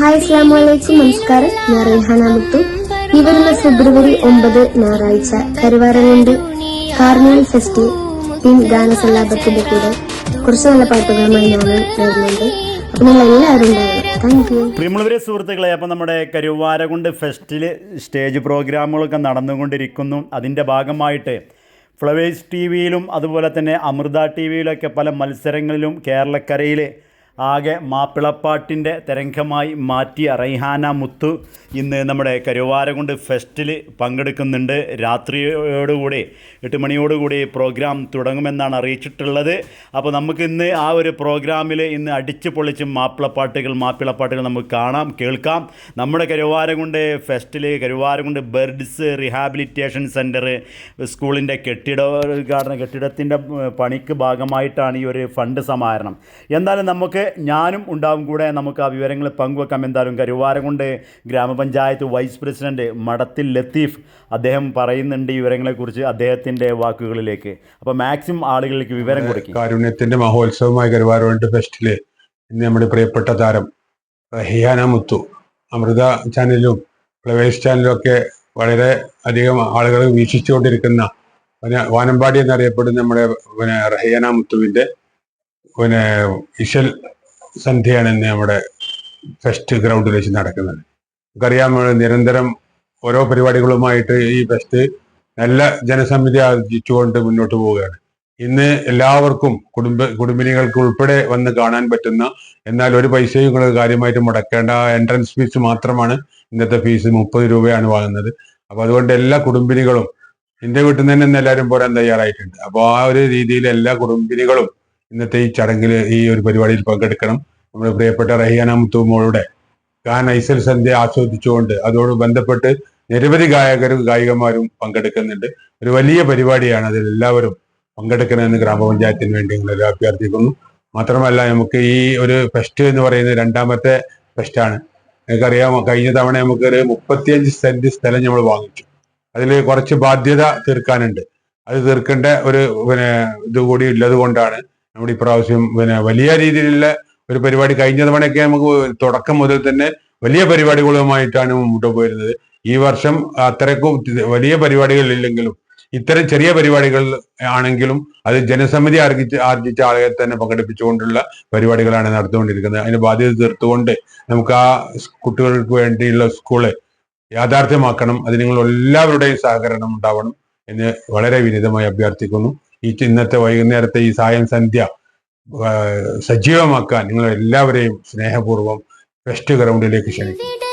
Hi അസ്ലാം വലൈക്കും നമസ്കാരം. ഞാൻ റേഹാന മുത്തു ഈ വരുന്ന ഫെബ്രുവരി ഒമ്പത് ഞായറാഴ്ച കരുവാരകുണ്ട് കാർണിവൽ ഫെസ്റ്റ് ഗാന ഗാനസല്ലാപത്തിന്റെ കൂടെ. കുറച്ച് നല്ല പാട്ടുകളുമായി ഞാൻ വരുന്നുണ്ട്. പ്രിയമുള്ളവരെ സുഹൃത്തുക്കളെ അപ്പോൾ നമ്മുടെ കരുവാരകുണ്ട് ഫെസ്റ്റിൽ സ്റ്റേജ് പ്രോഗ്രാമുകളൊക്കെ നടന്നുകൊണ്ടിരിക്കുന്നു. അതിന്റെ ഭാഗമായിട്ട് ഫ്ലവേഴ്സ് ടി വിയിലും അതുപോലെ തന്നെ അമൃത ടി വിയിലൊക്കെ പല മത്സരങ്ങളിലും കേരളക്കരയിൽ ആകെ മാപ്പിളപ്പാട്ടിന്റെ തരംഗമായി മാറ്റിയ റൈഹാന മുത്തു ഇന്ന് നമ്മുടെ കരുവാരകുണ്ട് ഫെസ്റ്റിൽ പങ്കെടുക്കുന്നുണ്ട്. രാത്രിയോടുകൂടി എട്ട് മണിയോടുകൂടി പ്രോഗ്രാം തുടങ്ങുമെന്നാണ് അറിയിച്ചിട്ടുള്ളത്. അപ്പോൾ നമുക്ക് ഇന്ന് ആ ഒരു പ്രോഗ്രാമിൽ ഇന്ന് അടിച്ചു പൊളിച്ച് മാപ്പിളപ്പാട്ടുകൾ മാപ്പിളപ്പാട്ടുകൾ നമുക്ക് കാണാം കേൾക്കാം. നമ്മുടെ കരുവാരകുണ്ട് ഫെസ്റ്റിൽ കരുവാരകുണ്ട് ബേർഡ്സ് റീഹാബിലിറ്റേഷൻ സെന്റർ സ്കൂളിന്റെ കെട്ടിട ഉദ്ഘാടന കെട്ടിടത്തിന്റെ പണിക്ക് ഭാഗമായിട്ടാണ് ഈ ഒരു ഫണ്ട് സമാഹരണം. എന്തായാലും നമുക്ക് ഞാനും ഉണ്ടാവും കൂടെ. നമുക്ക് ആ വിവരങ്ങൾ പങ്കുവെക്കാം. എന്തായാലും കരുവാരകുണ്ട് ഗ്രാമപഞ്ചായത്ത് വൈസ് പ്രസിഡന്റ് മടത്തിൽ ലത്തീഫ് അദ്ദേഹം പറയുന്നുണ്ട് ഈ വിവരങ്ങളെക്കുറിച്ച് അദ്ദേഹത്തിന്റെ വാക്കുകളിലേക്ക്. അപ്പോൾ മാക്സിമം ആളുകളിലേക്ക് വിവരം കൊടുക്കും. കാരുണ്യത്തിന്റെ മഹോത്സവമായി കരുവാരുണ്ട് ഫെസ്റ്റിൽ ഇന്ന് നമ്മുടെ പ്രിയപ്പെട്ട താരം ഹിയാന മുത്തു അമൃത ചാനലിലും പ്ലവേഴ്സ് ചാനലിലും ഒക്കെ വളരെ അധികം ആളുകൾ വീക്ഷിച്ചുകൊണ്ടിരിക്കുന്ന പിന്നെ വാനമ്പാടി എന്നറിയപ്പെടുന്ന നമ്മുടെ പിന്നെ റഹിയാന മുത്തുവിന്റെ പിന്നെ ഇഷൽ സന്ധ്യയാണ് ഇന്ന് നമ്മുടെ ഫെസ്റ്റ് ഗ്രൗണ്ടിൽ വെച്ച് നടക്കുന്നത്. നമുക്കറിയാം നിരന്തരം ഓരോ പരിപാടികളുമായിട്ട് ഈ ഫെസ്റ്റ് നല്ല ജനസമിതി ആർജിച്ചുകൊണ്ട് മുന്നോട്ട് പോവുകയാണ്. ഇന്ന് എല്ലാവർക്കും കുടുംബ കുടുംബിനികൾക്ക് ഉൾപ്പെടെ വന്ന് കാണാൻ പറ്റുന്ന എന്നാൽ ഒരു പൈസയും കാര്യമായിട്ട് മുടക്കേണ്ട എൻട്രൻസ് ഫീസ് മാത്രമാണ് ഇന്നത്തെ ഫീസ് മുപ്പത് രൂപയാണ് വാങ്ങുന്നത്. അപ്പൊ അതുകൊണ്ട് എല്ലാ കുടുംബിനികളും എന്റെ വീട്ടിൽ നിന്ന് തന്നെ എല്ലാവരും പോരാൻ തയ്യാറായിട്ടുണ്ട്. അപ്പോൾ ആ ഒരു രീതിയിൽ എല്ലാ കുടുംബിനികളും ഇന്നത്തെ ഈ ചടങ്ങിൽ ഈ ഒരു പരിപാടിയിൽ പങ്കെടുക്കണം. നമ്മുടെ പ്രിയപ്പെട്ട റഹിയാന മുത്തുമോളുടെ ഗാൻ സന്ധ്യ ആസ്വദിച്ചുകൊണ്ട് അതോട് ബന്ധപ്പെട്ട് നിരവധി ഗായകരും ഗായികമാരും പങ്കെടുക്കുന്നുണ്ട്. ഒരു വലിയ പരിപാടിയാണ് അതിൽ എല്ലാവരും പങ്കെടുക്കണമെന്ന് ഗ്രാമപഞ്ചായത്തിന് വേണ്ടി ഞങ്ങൾ അഭ്യർത്ഥിക്കുന്നു. മാത്രമല്ല നമുക്ക് ഈ ഒരു ഫെസ്റ്റ് എന്ന് പറയുന്നത് രണ്ടാമത്തെ ഫെസ്റ്റാണ്. നിങ്ങൾക്കറിയാം കഴിഞ്ഞ തവണ നമുക്ക് ഒരു മുപ്പത്തിയഞ്ച് സെന്റ് സ്ഥലം നമ്മൾ വാങ്ങിച്ചു. അതിൽ കുറച്ച് ബാധ്യത തീർക്കാനുണ്ട്. അത് തീർക്കേണ്ട ഒരു പിന്നെ ഇത് കൂടി ഉള്ളത് കൊണ്ടാണ് നമ്മുടെ ഇപ്രാവശ്യം പിന്നെ വലിയ രീതിയിലുള്ള ഒരു പരിപാടി കഴിഞ്ഞ തവണയൊക്കെ നമുക്ക് തുടക്കം മുതൽ തന്നെ വലിയ പരിപാടികളുമായിട്ടാണ് മുമ്പോട്ട് പോയിരുന്നത്. ഈ വർഷം അത്രക്കും വലിയ പരിപാടികളില്ലെങ്കിലും ഇത്തരം ചെറിയ പരിപാടികൾ ആണെങ്കിലും അത് ജനസമിതി ആർജിച്ച് ആർജിച്ച ആളുകളെ തന്നെ പങ്കെടുപ്പിച്ചുകൊണ്ടുള്ള പരിപാടികളാണ് നടത്തുകൊണ്ടിരിക്കുന്നത് അതിന് ബാധ്യത തീർത്തുകൊണ്ട് നമുക്ക് ആ കുട്ടികൾക്ക് വേണ്ടിയുള്ള സ്കൂൾ യാഥാർത്ഥ്യമാക്കണം. അതിന് നിങ്ങൾ എല്ലാവരുടെയും സഹകരണം ഉണ്ടാവണം എന്ന് വളരെ വിനീതമായി അഭ്യർത്ഥിക്കുന്നു. ഈ ഇന്നത്തെ വൈകുന്നേരത്തെ ഈ സായം സന്ധ്യ സജീവമാക്കാൻ നിങ്ങൾ എല്ലാവരെയും സ്നേഹപൂർവം ഫെസ്റ്റ് ഗ്രൗണ്ടിലേക്ക് ക്ഷണിക്കുന്നു.